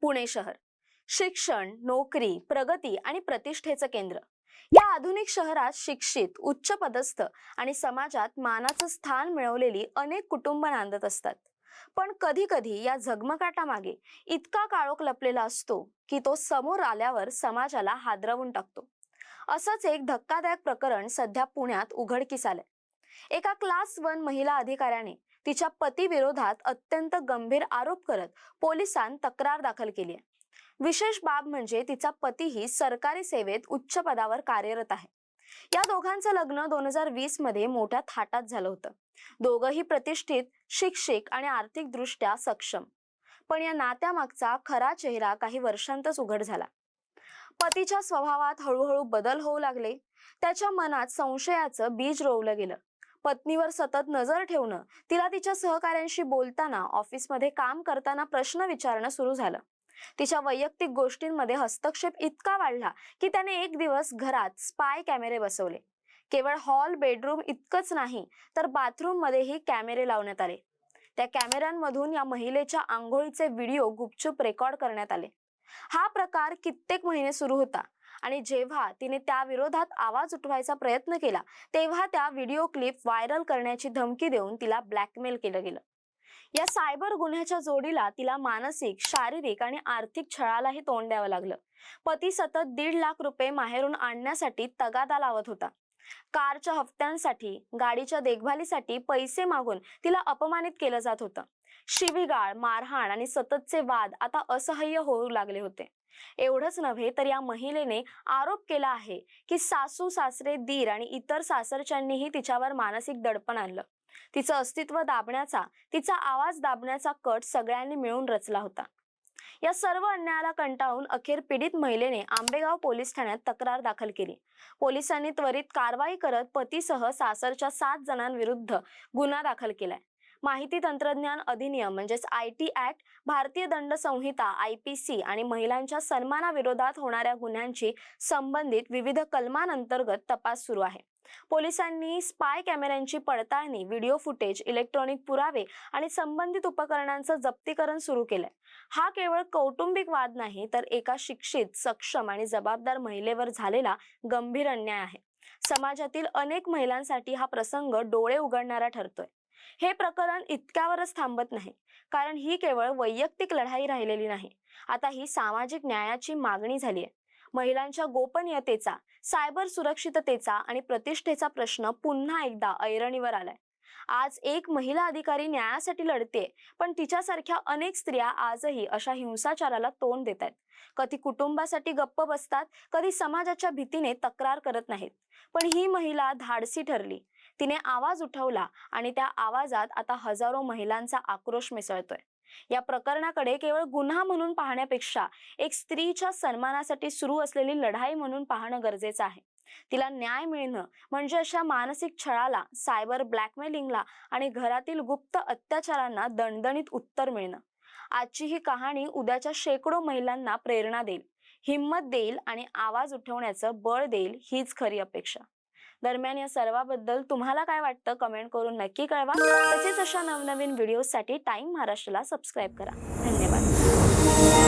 पुणे शहर. शिक्षण नोकरी प्रगती आणि प्रतिष्ठेचं केंद्र. या आधुनिक शहरात शिक्षित उच्च पदस्थ आणि समाजात मानाचं स्थान मिळवलेली अनेक कुटुंब नांदत असतात. पण कधी कधी या झगमगाटामागे इतका काळोख लपलेला असतो की तो समोर आल्यावर समाजाला हादरवून टाकतो. असंच एक धक्कादायक प्रकरण सध्या पुण्यात उघडकीस आलंय. एका क्लास वन महिला अधिकाऱ्याने तिच्या पती विरोधात अत्यंत गंभीर आरोप करत पोलिसांत तक्रार दाखल केली आहे. विशेष बाब म्हणजे तिचा पतीही सरकारी सेवेत उच्च पदावर कार्यरत आहे. या दोघांचं लग्न दोन हजार वीसमध्ये मोठ्या थाटात झालं होतं. दोघंही प्रतिष्ठित शिक्षिक आणि आर्थिकदृष्ट्या सक्षम. पण या नात्यामागचा खरा चेहरा काही वर्षांतच उघड झाला. पतीच्या स्वभावात हळूहळू बदल होऊ लागले. त्याच्या मनात संशयाचं बीज रोवलं गेलं. पत्नीवर सतत नजर ठेवणं तिला तिच्या सहकाऱ्यांशी बोलताना ऑफिसमध्ये काम करताना प्रश्न विचारणं सुरू झालं. तिच्या वैयक्तिक गोष्टींमध्ये हस्तक्षेप इतका वाढला की त्याने एक दिवस घरात स्पाय कॅमेरे बसवले. केवळ हॉल बेडरूम इतकंच नाही तर बाथरूम मध्येही कॅमेरे लावण्यात आले. त्या कॅमेऱ्यांमधून या महिलेच्या आंघोळीचे व्हिडिओ गुपचूप रेकॉर्ड करण्यात आले. हा प्रकार कित्येक महिने सुरू होता. आणि जेव्हा तिने त्या विरोधात आवाज उठवायचा प्रयत्न केला तेव्हा त्या व्हिडिओ क्लिप व्हायरल करण्याची धमकी देऊन तिला ब्लॅकमेल केलं गेलं. या सायबर गुन्ह्याच्या जोडीला तिला मानसिक शारीरिक आणि आर्थिक छळालाही तोंड द्यावं लागलं. पती सतत दीड लाख रुपये माहेरून आणण्यासाठी तगादा लावत होता. कारच्या हप्त्यांसाठी गाडीच्या देखभालीसाठी पैसे मागून तिला अपमानित केलं जात होतं. शिवीगाळ मारहाण आणि सततचे वाद आता असह्य होऊ लागले होते. एवढंच नव्हे तर या महिलेने आरोप केला आहे की सासू सासरे दीर आणि इतर सासरच्यांनीही तिच्यावर मानसिक दडपण आणलं. तिचं अस्तित्व दाबण्याचा तिचा आवाज दाबण्याचा कट सगळ्यांनी मिळून रचला होता. या सर्व अन्यायाला कंटाळून अखेर पीडित महिलेने आंबेगाव पोलीस ठाण्यात तक्रार दाखल केली. पोलिसांनी त्वरित कारवाई करत पतीसह सासरच्या सात जणांविरुद्ध गुन्हा दाखल केलाय. माहिती तंत्रज्ञान अधिनियम म्हणजेच आय टी ऍक्ट भारतीय दंड संहिता आय पी सी आणि महिलांच्या सन्मानाविरोधात होणाऱ्या गुन्ह्यांची संबंधित विविध कलमांअंतर्गत तपास सुरू आहे. पोलिसांनी स्पाय कॅमेऱ्यांची पडताळणी व्हिडिओ फुटेज इलेक्ट्रॉनिक पुरावे आणि संबंधित उपकरणांचं जप्तीकरण सुरू केलंय. हा केवळ कौटुंबिक वाद नाही तर एका शिक्षित सक्षम आणि जबाबदार महिलेवर झालेला गंभीर अन्याय आहे. समाजातील अनेक महिलांसाठी हा प्रसंग डोळे उघडणारा ठरतोय. हे प्रकरण इतक्यावरच थांबत नाही कारण ही केवळ वैयक्तिक लढाई राहिलेली नाही. आता ही सामाजिक न्यायाची मागणी झाली आहे महिलांच्या गोपनीयतेचा सायबर सुरक्षिततेचा आणि प्रतिष्ठेचा प्रश्न पुन्हा एकदा ऐरणीवर आलाय. आज एक महिला अधिकारी न्यायासाठी लढते पण तिच्यासारख्या अनेक स्त्रिया आजही अशा हिंसाचाराला तोंड देत आहेत. कधी कुटुंबासाठी गप्प बसतात कधी समाजाच्या भीतीने तक्रार करत नाहीत. पण ही महिला धाडसी ठरली. तिने आवाज उठवला आणि त्या आवाजात आता हजारो महिलांचा आक्रोश मिसळतोय. या प्रकरणाकडे केवळ गुन्हा म्हणून पाहण्यापेक्षा एक स्त्रीच्या सन्मानासाठी सुरू असलेली लढाई म्हणून पाहणं गरजेचं आहे. तिला न्याय मिळणं म्हणजे अशा मानसिक छळाला सायबर ब्लॅकमेलिंगला आणि घरातील गुप्त अत्याचारांना दणदणीत उत्तर मिळणं. आजची ही कहाणी उद्याच्या शेकडो महिलांना प्रेरणा देईल. हिंमत देईल आणि आवाज उठवण्याचं बळ देईल हीच खरी अपेक्षा. दरम्यान या सर्वाबद्दल तुम्हाला काय वाटतं कमेंट करून नक्की कळवा. तसेच अशा नवनवीन व्हिडिओसाठी टाइम महाराष्ट्राला सबस्क्राईब करा. धन्यवाद.